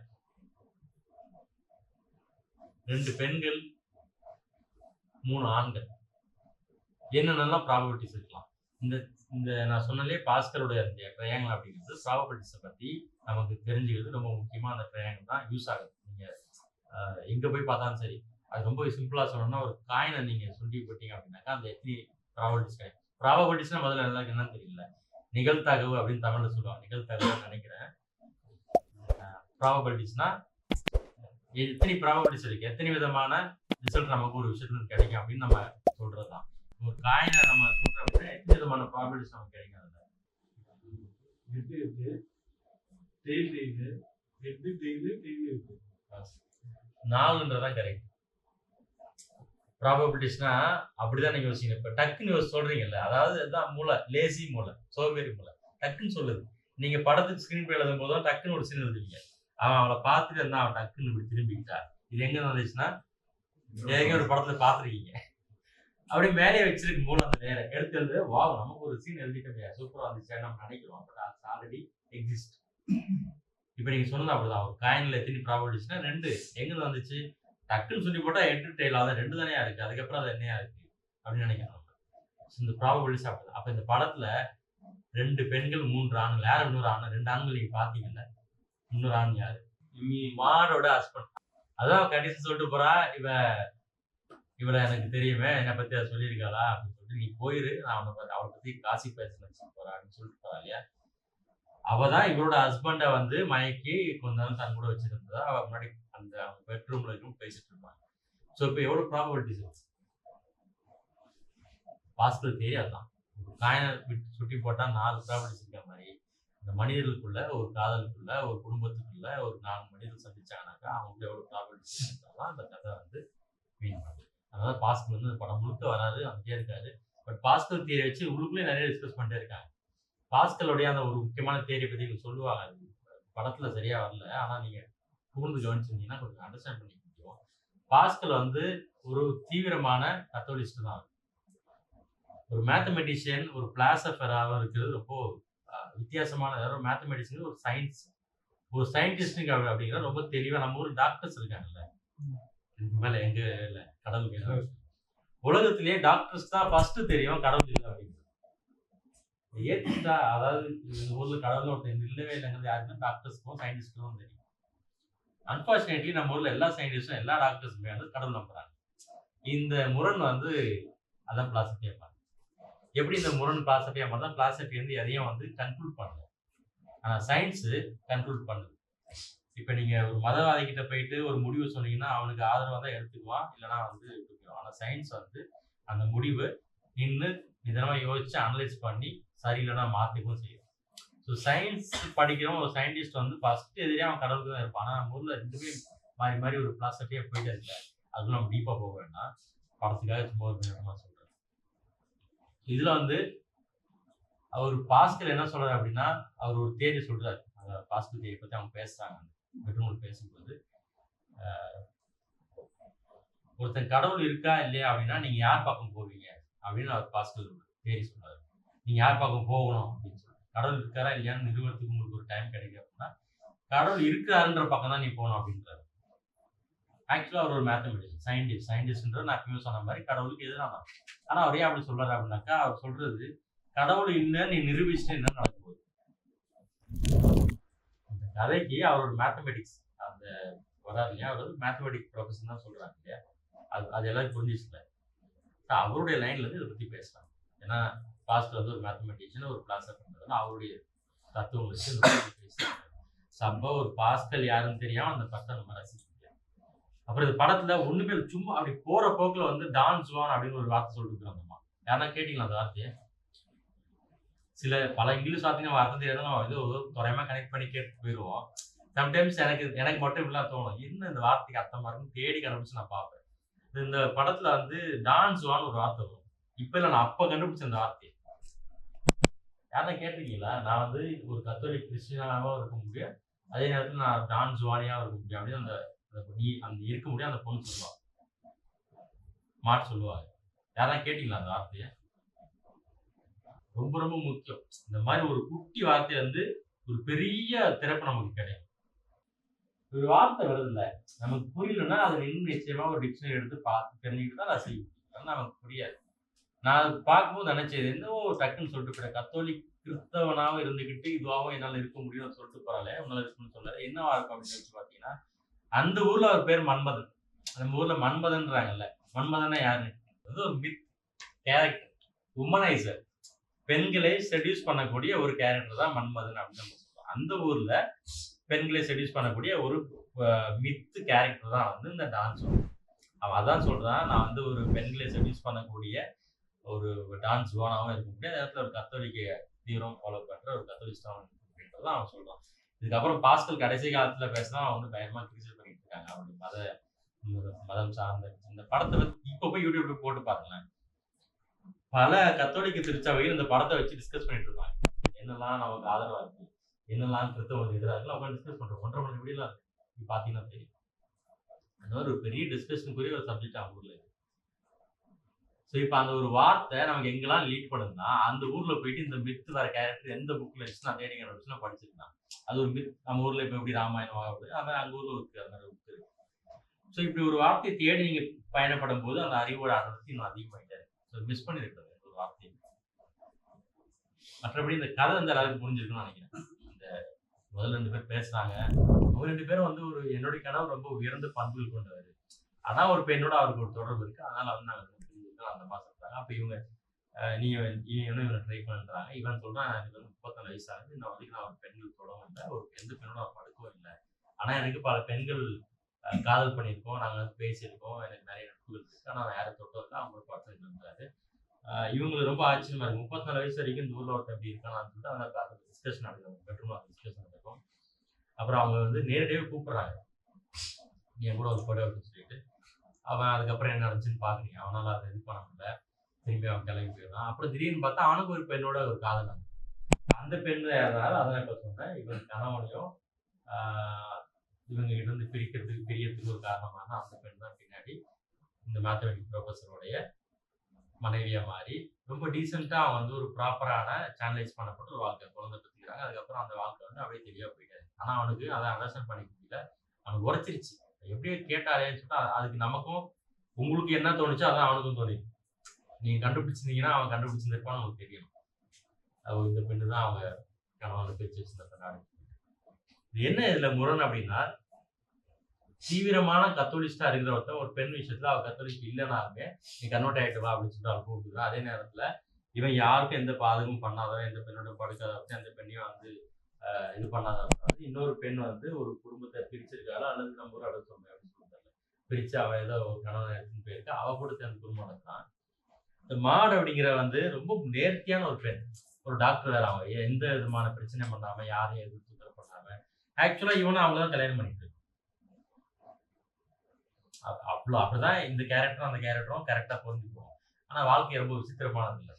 ரெண்டு பெண்கள் மூணு ஆண்கள். என்னென்னலாம் ப்ராபபிலிட்டிஸ் இருக்கலாம்? இந்த இந்த நான் சொன்னாலே பாஸ்கருடைய அந்த ட்ரையாங்கிள் அப்படிங்கிறது ப்ராபபிலிட்டிஸை பற்றி நமக்கு தெரிஞ்சுக்கிறது ரொம்ப முக்கியமாக அந்த ட்ரையாங்கிள் தான் யூஸ் ஆகுது. நீங்கள் எங்கே போய் பார்த்தாலும் சரி அது ரொம்ப சிம்பிளாக சொல்லணும்னா ஒரு காயினை நீங்கள் சுண்டி போட்டீங்க அப்படின்னாக்கா அந்த எத்தனை ப்ராபபிலிட்டிஸ் காயின் ப்ராபபிலிட்டிஸ்னா முதல்ல எல்லாருக்கும் என்னன்னு தெரியல. நிகழ்த்தகவு அப்படின்னு தமிழில் சொல்லுவாங்க. நிகழ்த்தகவு நினைக்கிறேன். ப்ராபபிலிட்டிஸ்னா எத்தனை ப்ராபபிலிட்டிஸ் இருக்கு? எத்தனை விதமான ரிசல்ட் நமக்கு ஒரு விஷயத்துல கிடைக்கும் அப்படின்னு நம்ம சொல்றது தான் ஒரு காயினை நம்ம சொல்றோம் அப்படின்னா எத்தனை விதமான ப்ராபபிலிட்டிஸ் நமக்கு கிடைக்கும் அதுல? ஹெட் இருக்கு டெய்ல் இருக்கு ஹெட் டெய்ல் டெய்ல் இருக்கு. நாலுன்றதான் கரெக்ட் ப்ராபபிலிட்டிஸ்னா அப்படிதான் நீங்க யோசிக்கணும். இப்ப டக்குன்னு சொல்றீங்கல்ல அதாவது அதுதான் மூளை லேசி மூளை சோம்பேறி மூளை. டக்குன்னு சொல்லுது. நீங்க படத்துக்கு ஸ்கிரீன் பிளே எழுதும் போதும் டக்குன்னு ஒரு சீன் எழுதுவீங்க. அவன் அவளை பார்த்துட்டு இருந்தா அவன் டக்குன்னு இப்படி திரும்பிக்கிட்டா. இது எங்க வந்துச்சுன்னா ஏங்க ஒரு படத்துல பார்த்துருக்கீங்க. அப்படியே மேலே வச்சிருக்கு மூணு அந்த நேரம் எடுத்து எழுது வா நமக்கு ஒரு சீன் எழுதிட்டோம் சூப்பரா வந்துச்சு நம்ம நினைக்கிறோம். பட் அது ஆல்ரெடி எக்ஸிஸ்ட் இப்போ நீங்க சொன்னது அப்படிதான். ஒரு காயின்ல எத்தனை ப்ராபர்ட்டிஸ்னா ரெண்டு. எங்க வந்துச்சு டக்குன்னு சொல்லி போட்டா எட்டு டெய்லா அதான் ரெண்டு தானே இருக்கு. அதுக்கப்புறம் அது என்னையா இருக்கு? அப்படின்னு நினைக்கிறோம் இந்த ப்ராபபிலிட்டிஸ் அப்படி அப்ப இந்த படத்துல ரெண்டு பெண்கள் மூன்று ஆண்கள் யார் இன்னொரு ஆண்? ரெண்டு ஆண்கள் நீங்க பாத்தீங்கல்ல இன்னொரு ஆண் யாரு? மாடோட ஹஸ்பண்ட் அதான் கடைசி சொல்லிட்டு போறா இவ இவளை எனக்கு தெரியுமே என்னை பத்தி அதை சொல்லியிருக்காளா அப்படின்னு சொல்லிட்டு நீ போயிரு நான் அவனை பத்தி அவளை பத்தி காசி பேசணும் நினைச்சு போறா அப்படின்னு சொல்லிட்டு போறா இல்லையா? அவ தான் இவரோட ஹஸ்பண்டை வந்து மயக்கி கொஞ்ச நேரம் தன் கூட வச்சிருந்ததா அவ முன்னாடி அந்த பெட்ரூம்ல இருக்கும் பேசிட்டு இருப்பாங்க ஸோ இப்போ எவ்வளவு ப்ராபபிலிட்டிஸ் பாஸ்கல் தெரியாது தான் ஒரு காயினை விட்டு சுட்டி போட்டா நாலு ப்ராபபிலிட்டிஸ் இருக்கிற மாதிரி. அந்த மனிதர்களுக்குள்ள ஒரு காதலுக்குள்ள ஒரு குடும்பத்துக்குள்ள ஒரு நாலு மனிதர்கள் சந்திச்சாங்கனாக்கா அவங்களுக்கு எவ்வளவு ப்ராபபிலிட்டிஸ் இருந்தாலும் அந்த கதை வந்து மீன் பண்ணுது அதனால பாஸ்கல் வந்து படம் முழுக்க வராது அப்படியே இருக்காது பட் பாஸ்கல் தியரி வச்சு உள்ளுக்குள்ளே நிறைய டிஸ்கஸ் பண்ணிட்டே இருக்காங்க. பாஸ்கலுடைய அந்த ஒரு முக்கியமான தேரி பத்தி சொல்லுவாங்க. படத்துல சரியா வரல. ஆனா நீங்க கூர்ந்து கவனிச்சிருந்தீங்கன்னா கொஞ்சம் அண்டர்ஸ்டாண்ட் பண்ணிக்க முடியும். பாஸ்கல் வந்து ஒரு தீவிரமான கத்தோலிஸ்ட் தான். ஒரு மேத்தமெட்டிஷியன் ஒரு பிளாசபராக இருக்கிறது ரொம்ப வித்தியாசமான அதாவது மேத்தமெட்டிஷியன் ஒரு சயின்ஸ் ஒரு சயின்டிஸ்டுங்க அப்படிங்கிற ரொம்ப தெளிவா நம்ம ஊர் டாக்டர்ஸ் இருக்காங்கல்ல. இதுக்கு மேல எங்க இல்ல கடவுள் இல்லை. உலகத்திலேயே டாக்டர்ஸ் தான் ஃபர்ஸ்ட் தெரியும் கடவுள் இல்லை அப்படிங்கிறது. ஏத்துட்டா அதாவது இந்த ஊர்ல கடவுள் ஒருத்தர் இல்லவே இல்லைங்கிறது யாருக்கும் டாக்டர்ஸ்க்கும் சயின்டிஸ்டுக்கும் தெரியும். அன்பார்ச்சுனேட்லி நம்ம ஊர்ல எல்லா சயின்டிஸ்டும் எல்லா டாக்டர்ஸுமே வந்து கடவுள் நம்புறாங்க. இந்த முரண் வந்து அதான் பிளாசபியா மாறுது எப்படி இந்த முரண் பிளாசபியா தான் பிளாசபி வந்து எதையும் வந்து கன்க்ளூட் பண்ணல. ஆனால் சயின்ஸு கன்க்ளூட் பண்ணுது. இப்போ நீங்கள் ஒரு மதவாதி கிட்ட போயிட்டு ஒரு முடிவு சொன்னீங்கன்னா அவனுக்கு ஆதரவாக தான் எடுத்துக்குவான் இல்லைன்னா வந்து எடுத்துக்குவான். ஆனால் சயின்ஸ் வந்து அந்த முடிவு நின்று நிதானமாக யோசிச்சு அனலைஸ் பண்ணி சரி இல்லைனா மாற்றிக்கவும் செய்யும். ஸோ சயின்ஸ் படிக்கிறவன் ஒரு சயின்டிஸ்ட் வந்து ஃபர்ஸ்ட் எதிரே அவன் கடவுளுக்கு தான் இருப்பான். ஆனால் நம்ம ஊரில் ரெண்டுமே மாறி மாறி ஒரு பிளாசபியாக போயிட்டே இருக்கல அதுவும் நம்ம டீப்பாக போக வேண்டாம். படத்துக்காக சும்மா ஒரு நேரமாக சொல்லுவோம் இதுல வந்து அவர் பாஸ்கர் என்ன சொல்றாரு அப்படின்னா அவர் ஒரு தேதி சொல்றாரு. அந்த பாஸ்கர் தேதி பத்தி அவங்க பேசுறாங்க. பெட்ரூம்ல பேசும்போது ஒருத்தன் கடவுள் இருக்கா இல்லையா அப்படின்னா நீங்க யார் பக்கம் போவீங்க? அப்படின்னு அவர் பாஸ்கர் தேதி சொன்னாரு. நீங்க யார் பக்கம் போகணும்? அப்படின்னு சொன்னார். கடவுள் இருக்காரா இல்லையான்னு நிறுவனத்துக்கு உங்களுக்கு ஒரு டைம் கிடைக்கும் அப்படின்னா கடவுள் இருக்காருன்ற பக்கம் தான் நீ போகணும் அப்படின்றாரு. ஆக்சுவலாக அவர் ஒரு மேத்தமெட்டிக்ஸ் சயின்டிஸ்ட் சயின்டிஸ்ட்ன்ற நான் எப்பயும் சொன்ன மாதிரி கடவுளுக்கு எதிரான ஆனால் அவர் ஏன் அப்படி சொல்கிறார் அப்படின்னாக்கா அவர் சொல்றது கடவுள் இல்லைன்னு நீ நிரூபிச்சுட்டு என்ன நடக்க போகுது. அந்த கதைக்கு அவரோட மேத்தமெட்டிக்ஸ் அந்த வராது இல்லையா? அவர் வந்து மேத்தமெட்டிக்ஸ் ப்ரொஃபஷன் தான் சொல்கிறாங்க இல்லையா? அது அது எல்லாரும் புரிஞ்சிச்சுல அவருடைய லைன்லேருந்து இதை பற்றி பேசலாம். ஏன்னா பாஸ்டர் வந்து ஒரு மேத்தமெட்டிஷியன் ஒரு கிளாஸ் பண்ணுறதுனா அவருடைய தத்துவம் வச்சு பேசுகிறாங்க சம்பவம் பேசுறாங்க ஒரு பாஸ்கல் யாருன்னு தெரியாமல் அந்த பத்தை நம்ம ரசிக்க அப்புறம் இந்த படத்துல ஒண்ணுமே சும்மா அப்படி போற போக்குல வந்து டான்ஸ் வான் அப்படின்னு ஒரு வார்த்தை சொல்லிட்டு இருக்காங்கம்மா யாரா கேட்டீங்களா அந்த வார்த்தையை? சில பல இங்கிலீஷ் வார்த்தைங்க வார்த்தை அர்த்தம் நம்ம இது துறையமா கனெக்ட் பண்ணி கேட்டு போயிடுவோம் சம்டைம்ஸ் எனக்கு எனக்கு மட்டும் இப்படிலாம் தோணும். என்ன இந்த வார்த்தைக்கு அர்த்தமா இருக்குன்னு தேடி கண்டுபிடிச்சு நான் பார்ப்பேன். இந்த படத்துல வந்து டான்ஸ் வான்னு ஒரு வார்த்தை வரும். இப்ப நான் அப்ப கண்டுபிடிச்ச அந்த வார்த்தையை. யாரா கேட்டிருக்கீங்களா? நான் வந்து ஒரு கத்தோலிக் கிறிஸ்டியனாகவும் இருக்க முடியும். அதே நேரத்தில் நான் டான்ஸ் வானியாகவும் இருக்க முடியும் அப்படின்னு அந்த நீ அந்த இருக்க முடியும் அந்த பொண்ணு சொல்லுவா. மாட்டு சொல்லுவா. யாரெல்லாம் கேட்டீங்களா அந்த வார்த்தையை? ரொம்ப ரொம்ப முக்கியம். இந்த மாதிரி ஒரு குட்டி வார்த்தை வந்து ஒரு பெரிய திறப்பு நமக்கு கிடைக்கும். ஒரு வார்த்தை வருதுல்ல நமக்கு புரியலன்னா அதை இன்னும் நிச்சயமா ஒரு டிக்ஷனரி எடுத்து பார்த்து தெரிஞ்சுக்கிட்டு தான் நான் செய்ய முடியும் நமக்கு புரியாது. நான் அதை பார்க்கும்போது நினைச்சது என்னவோ டக்குன்னு சொல்லிட்டு போயிட்டேன். கத்தோலிக் கிறிஸ்தவனாவும் இருந்துகிட்டு இதுவாகவும் என்னால இருக்க முடியும்னு சொல்லிட்டு போறாளே உன்னால இருக்குன்னு சொல்லல. என்னவா இருக்கும் அப்படின்னு சொல்லி அந்த ஊர்ல அவர் பேர் மன்மதன். நம்ம ஊர்ல மன்மதன்றாங்கல்ல. மன்மதனா யாரு? அது ஒரு மித் கேரக்டர் உமனைசர் பெண்களை செடியூஸ் பண்ணக்கூடிய ஒரு கேரக்டர் தான் மன்மதன் அப்படின்னு நம்ம அந்த ஊர்ல பெண்களை செடியூஸ் பண்ணக்கூடிய ஒரு மித்து கேரக்டர் தான் வந்து இந்த டான்ஸ் அவன் அதான் சொல்றான் நான் வந்து ஒரு பெண்களை செடியூஸ் பண்ணக்கூடிய ஒரு டான்ஸ் ஓனாவும் இருக்க முடியாது. நேரத்தில் ஒரு கத்தோலிக்க தீவிரம் ஃபாலோ பண்ற ஒரு கத்தோலிஸ்டாவும் அப்படின்றத அவன் சொல்றான். இதுக்கப்புறம் பாஸ்கல் கடைசி காலத்துல பேசினா அவன் வந்து பயமாக கிரிச்சு இருக்காங்க. அவனுடைய மத மதம் சார்ந்த இந்த படத்தை வந்து இப்ப போய் யூடியூப்ல போட்டு பாருங்களேன். பல கத்தோலிக்க திருச்சபையில் இந்த படத்தை வச்சு டிஸ்கஸ் பண்ணிட்டு இருப்பாங்க என்னெல்லாம் நமக்கு ஆதரவா இருக்கு? என்னெல்லாம் கிறிஸ்தவங்களுக்கு எதிராக இருக்கு அவங்க டிஸ்கஸ் பண்றோம் ஒன்றரை மணி வீடியோலாம் இருக்கு. நீ பாத்தீங்கன்னா தெரியும். அந்த மாதிரி ஒரு பெரிய டிஸ்கஷனுக்குரிய ஒரு சப்ஜெக்ட் அவங்க ஊர்ல இருக்கு. ஸோ இப்போ அந்த ஒரு வார்த்தை நமக்கு எங்கெல்லாம் லீட் பண்ணுதுன்னா அந்த ஊர்ல போயிட்டு இந்த மித்து வர கேரக்டர் எந்த புக்ல வச்சு நான் தேடிங்கிற வச்சு நான் அது ஒரு மித் நம்ம ஊர்ல இப்போ எப்படி ராமாயணம் ஆகுது? அது மாதிரி அங்க ஊர்ல இருக்கு அந்த மாதிரி புக் இருக்கு. ஸோ இப்படி ஒரு வார்த்தையை தேடி நீங்க பயணப்படும் போது அந்த அறிவோட அடர்த்தி இன்னும் அதிகமாயிட்டே இருக்கு. ஸோ மிஸ் பண்ணிருக்கிறது ஒரு வார்த்தையை. மற்றபடி இந்த கதை வந்து அளவுக்கு புரிஞ்சிருக்குன்னு நினைக்கிறேன். இந்த முதல்ல ரெண்டு பேர் பேசுறாங்க. அவங்க ரெண்டு பேரும் வந்து ஒரு என்னுடைய கனவு ரொம்ப உயர்ந்த பண்புகள் கொண்டவர். அதான் ஒரு பெண்ணோட அவருக்கு ஒரு தொடர்பு இருக்கு. அதனால வந்து நாங்கள் அந்த பாஸ் இருக்காங்க அப்போ இவங்க அஹ், இவன் இவனும் இவனை ட்ரை பண்ணுறாங்க இவன் சொல்றான் எனக்கு வந்து முப்பத்தாலு வயசு ஆகுது நான் வரைக்கும் நான் ஒரு பெண்கள் தொடவும் இல்லை ஒரு எந்த பெண்ணோட நான் படுக்கவும் இல்லை. ஆனா எனக்கு பல பெண்கள் காதல் பண்ணியிருக்கோம். நாங்கள் வந்து பேசியிருக்கோம். எனக்கு நிறைய நட்புகள் இருக்குது ஆனால் நான் யாரை தொட்டதில்லை. அவங்களுக்கு பார்த்து இருந்தாரு இவங்களுக்கு ரொம்ப ஆச்சரியமா இருக்கு. முப்பத்தாலு வயசு வரைக்கும் இந்த ஒருத்தர் எப்படி இருக்கான்னு சொல்லிட்டு அந்த டிஸ்கஷன் நடக்கும் பெட்ரூம் டிஸ்கஷன் நடக்கும். அப்புறம் அவங்க வந்து நேரடியாக கூப்பிடுறாங்க. நீ என் கூட ஒரு படம் அப்படின்னு சொல்லிட்டு. அவன் அதுக்கப்புறம் என்ன நடந்துச்சுன்னு பாக்குறீங்க அவனால அதை இது பண்ண முடியல. திரும்பி அவன் கிளம்பி போயிடலாம் அப்புறம் திடீர்னு பார்த்தா அவனுக்கு ஒரு பெண்ணோட ஒரு காதல் அந்த பெண் யாராலும் அதான் இப்ப சொன்னேன் இவன் கணவனையும் இவங்க கிட்ட இருந்து பிரிக்கிறதுக்கு பிரியறதுக்கு ஒரு காரணமான அந்த பெண் தான் பின்னாடி இந்த மேத்தமெட்டிக் ப்ரொஃபஸருடைய மனைவியா மாறி ரொம்ப டீசெண்டா அவன் வந்து ஒரு ப்ராப்பரான சேனலைஸ் பண்ணப்பட்ட ஒரு வாழ்க்கை குழந்தை பெற்றுக்கிறாங்க அதுக்கப்புறம் அந்த வாழ்க்கை வந்து அப்படியே தெளிவா போயிட்டாரு ஆனா அவனுக்கு அதை அண்டர்ஸ்டாண்ட் பண்ணிக்க முடியல. அவனுக்கு உரைச்சிருச்சு எப்படி கேட்டாலே சொல்லிட்டு அதுக்கு நமக்கும் உங்களுக்கு என்ன தோணுச்சோ அதான் அவனுக்கும் தோணுது நீங்க கண்டுபிடிச்சிருந்தீங்கன்னா அவன் கண்டுபிடிச்சிருந்திருப்பான்னு உங்களுக்கு தெரியும். அவ இந்த பெண்ணு தான் அவங்க கணவன் பிரிச்சு வச்சிருந்த பெண்ணாடு இது என்ன இதுல முரண் அப்படின்னா தீவிரமான கத்தோலிஸ்டா இருக்கிற ஒருத்தன் ஒரு பெண் விஷயத்துல அவ கத்தோலிக் இல்லைனாலுமே நீ கன்வெர்ட் ஆயிட்டு வா அப்படின்னு சொல்லிட்டு அவன் கூப்பிடுறா அதே நேரத்துல இவன் யாருக்கும் எந்த பாதகமும் பண்ணாதவன் எந்த பெண்ணோட படுக்காதவன் அந்த பெண்ணையும் வந்து இது பண்ணாங்க அதாவது இன்னொரு பெண் வந்து ஒரு குடும்பத்தை பிரிச்சிருக்காளோ? அல்லது நம்ம ஒரு அடுத்த அப்படின்னு பிரிச்சு அவள் ஏதோ ஒரு கணவன் எடுத்துன்னு போயிருக்கா. அவ கூட சேர்ந்து குடும்பம் நடத்தான் இந்த மாடு அப்படிங்கிற வந்து ரொம்ப நேர்த்தியான ஒரு பெண். ஒரு டாக்டர் வேற அவன். எந்த விதமான பிரச்சனையும் பண்ணாம யாரையும் எதிர்த்து தொந்தரவு பண்ணாம ஆக்சுவலா இவனை அவங்க தான் கல்யாணம் பண்ணிட்டு அப்- அவ்வளோ அப்படிதான் இந்த கேரக்டரும் அந்த கேரக்டரும் கரெக்டா பொருந்திக்குவோம் ஆனா வாழ்க்கை ரொம்ப விசித்திரமானது இல்லை.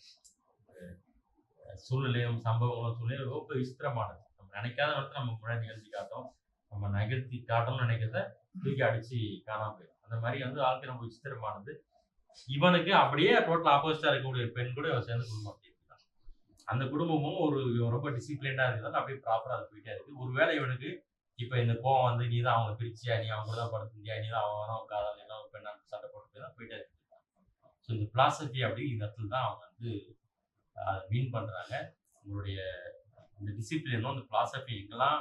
சூழ்நிலையும் சம்பவங்களும் சூழ்நிலையும் ரொம்ப விசித்திரமானது. நினைக்காத இடத்துல நம்ம முன்னாடி நிகழ்த்தி காட்டும். நம்ம நகர்த்தி காட்டணும்னு நினைக்கிறத தூக்கி அடிச்சு காணாம போயிடும். அந்த மாதிரி வந்து வாழ்க்கை ரொம்ப விசித்திரமானது. இவனுக்கு அப்படியே டோட்டல் ஆப்போசிட்டா இருக்கக்கூடிய பெண் கூட இவன் சேர்ந்து குடும்பம் நடத்திட்டு அந்த குடும்பமும் ஒரு ரொம்ப டிசிப்ளினா இருக்கிறதால அப்படியே ப்ராப்பரா அது போயிட்டே இருக்கு. ஒருவேளை இவனுக்கு இப்ப இந்த கோவம் வந்து நீ தான் அவங்க பிரிச்சியா? நீ அவங்க கூட தான் படுத்திருந்தியா நீ தான் அவன் தான் உட்காதான் எல்லாம் பெண்ணா? சண்டை போட்டு தான் போயிட்டே இருக்கு. ஸோ இந்த பிலாசபி அப்படிங்கிற இந்த இடத்துல தான் அவங்க வந்து மீன் பண்றாங்க. உங்களுடைய இந்த டிசிப்ளினும் அந்த பிலாசபி எங்கெல்லாம்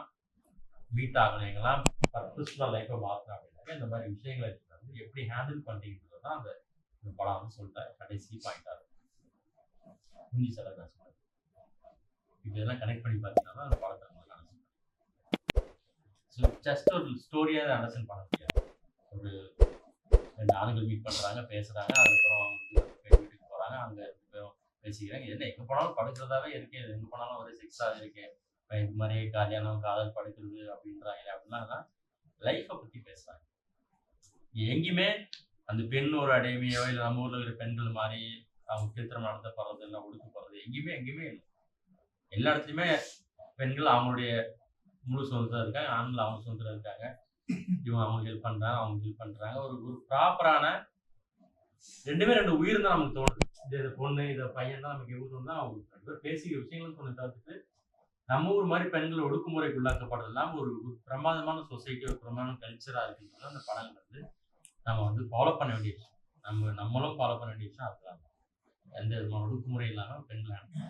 மீட் ஆகணும் எங்கெல்லாம் பர்பஸ்ஃபுல்லாக லைஃப்பை மாற்றணும் அப்படின்னாக்க இந்த மாதிரி விஷயங்களை வந்து எப்படி ஹேண்டில் பண்ணுறீங்கிறது தான் அந்த இந்த படம் வந்து சொல்லிட்டேன் கடைசி பாயிண்டாக இருக்கும் ஹிந்தி சார் நான் இதெல்லாம் கனெக்ட் பண்ணி பார்த்தீங்கன்னா அந்த படத்தை உங்களுக்கு அண்டர்ஸ்டாண்ட் ஸோ ஜஸ்ட் ஒரு ஸ்டோரியாக அண்டர்ஸ்டாண்ட் பண்ண முடியாது. ஒரு ரெண்டு ஆண்கள் மீட் பண்ணுறாங்க பேசுகிறாங்க அதுக்கப்புறம் வீட்டுக்கு போகிறாங்க அங்கே ரெண்டு பேசிக்கிறாங்க என்ன எங்கே போனாலும் படுக்கிறதாவே இருக்கே. எங்கே போனாலும் ஒரு செக்ஸாக இருக்கு. இப்ப இது மாதிரி கல்யாணம் காதல் படுக்கிறது அப்படின்றாங்க அப்படிலாம் லைஃப்பை பற்றி பேசுகிறாங்க எங்கேயுமே அந்த பெண் ஒரு அடைமையோ இல்லை நம்ம ஊரில் இருக்கிற பெண்கள் மாதிரி அவங்க திருத்தரம் போகிறது இல்லை ஒடுக்கப்படுறது எங்கேயுமே எங்கேயுமே இல்லை. எல்லா இடத்துலையுமே பெண்கள் அவங்களுடைய முழு சுதந்திரம் இருக்காங்க ஆண்கள் அவங்க சுதந்திரம் இருக்காங்க. இவங்க அவங்க ஹெல்ப் பண்றாங்க அவங்க ஹெல்ப் பண்றாங்க. ஒரு ஒரு ப்ராப்பரான ரெண்டுமே ரெண்டு உயிர் தான் நமக்கு தோணுது. இது இது பொண்ணு இந்த பையன் தான் நமக்கு இவங்க தான் அவங்க ரெண்டு பேர் பேசிக்கிற விஷயங்களும் கொஞ்சம் தவிர்த்துட்டு நம்ம ஊர் மாதிரி பெண்கள் ஒடுக்குமுறைக்கு உள்ளாக்கப்படுறது ஒரு ஒரு பிரமாதமான சொசைட்டி ஒரு பிரமாதமான கல்ச்சராக இருக்குன்றது அந்த படங்கள் வந்து நம்ம வந்து ஃபாலோ பண்ண வேண்டிய விஷயம். நம்ம நம்மளும் ஃபாலோ பண்ண வேண்டிய விஷயம் அதுதான். எந்த விதமான ஒடுக்குமுறை இல்லாமல் பெண்களான